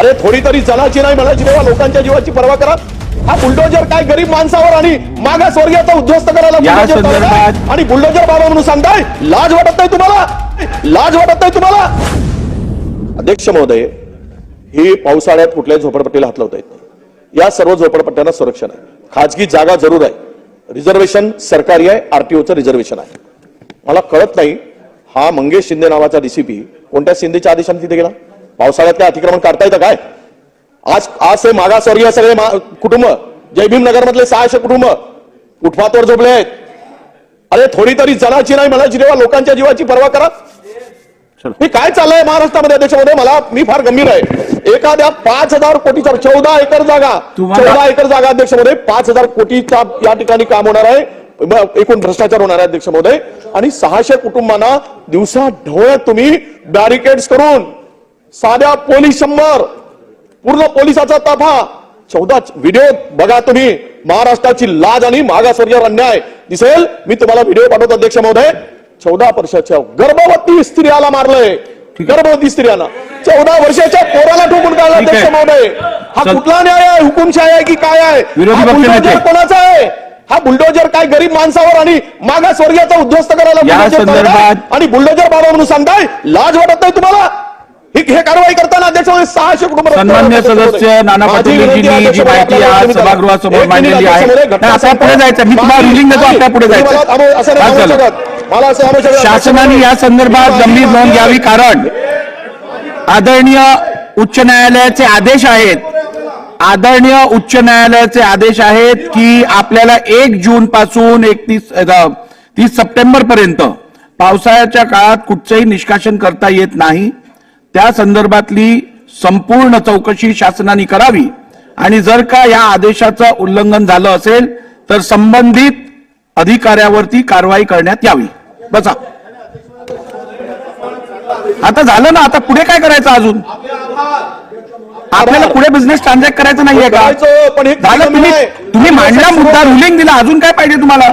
अरे थोडी तरी जनाची नाही मनाची तेव्हा लोकांच्या जीवाची पर्वा करा. हा बुलडोजर काय गरीब माणसावर आणि मागासवर्गीयाचा उद्ध्वस्त करायला? आणि बुलडोजर बाबा म्हणून सांगताय लाज वाटत नाही तुम्हाला? लाज वाटत नाही तुम्हाला? अध्यक्ष महोदय ही पावसाळ्यात कुठल्याही झोपडपट्टीला हात लावता येत नाही. या सर्व झोपडपट्ट्यांना संरक्षण आहे. खाजगी जागा जरूर आहे. रिझर्वेशन सरकारी आहे आरटीओचं रिझर्वेशन आहे. मला कळत नाही हा मंगेश शिंदे नावाचा डीसीपी कोणत्या शिंदेच्या आदेशाने तिथे गेला? पावसाळ्यात काय अतिक्रमण काढता येतं काय? आज आज हे मागासवर्गीय सगळे मा- कुटुंब जयभीम नगर मधले सहाशे कुटुंब फुटपाथवर झोपले आहेत. अरे थोडी तरी जनाची नाही मनाची तेव्हा लोकांच्या जीवाची पर्वा करा. हे काय चाललंय महाराष्ट्रामध्ये अध्यक्षमध्ये मला मी फार गंभीर आहे. एखाद्या पाच हजार कोटीचा चौदा एकर जागा चौदा एकर जागा अध्यक्षमध्ये पाच हजार कोटीचा या ठिकाणी काम होणार आहे. एकूण भ्रष्टाचार होणार आहे अध्यक्ष महोदय आणि सहाशे कुटुंबांना दिवसा ढवळ्यात तुम्ही बॅरिकेड्स करून साध्या पोलीस शंभर पूर्ण पोलिसाचा ताफा. चौदा व्हिडिओ बघा तुम्ही. महाराष्ट्राची लाज आणि मागासवर्गीय अन्याय. दिसेल? मी तुम्हाला व्हिडिओ पाठवतो अध्यक्ष महोदय. चौदा वर्षाच्या गर्भवती स्त्रियाला मारलंय. गर्भवती स्त्रियांना चौदा वर्षाच्या पोराला ठोकून काढला. अध्यक्ष महोदय. हा. कुठला न्याय आहे? हुकुमशाही आहे की काय आहे? कोणाचा आहे? हा बुलडोजर काय गरीब माणसावर आणि मागासवर्गीयाचा उद्ध्वस्त करायला आणि बुलडोजर बाबा म्हणून सांगताय? लाज वाटत नाही तुम्हाला? ही हे कारवाई करताना सहाशे कुटुंब सन्मान्य सदस्य नाना जी माहिती आज सभागृहासमोर मांडलेली आहे. पुढे जायचं. मी तुम्हाला देतो, आपल्या पुढे जायचं. शासनाने या संदर्भात गंभीर नोंद. घ्यावी कारण आदरणीय उच्च न्यायालयाचे आदेश आहेत आदरणीय उच्च न्यायालयाचे आदेश आहेत की आपल्याला एक जून पासून एकतीस तीस सप्टेंबर पर्यंत पावसाळ्याच्या काळात कुठचंही निष्कासन करता येत नाही त्या संदर्भातली संपूर्ण चौकशी शासनाने करावी. आणि जर का या आदेशाचं उल्लंघन झालं असेल तर संबंधित अधिकाऱ्यावरती कारवाई करण्यात यावी. बसा. आता झालं ना आता पुढे काय करायचं अजून? आपल्याला पुढे बिझनेस ट्रान्झॅक्ट करायचं नाहीये का? झालं तुम्ही मांडला मुद्दा रुलिंग दिला अजून काय पाहिजे तुम्हाला?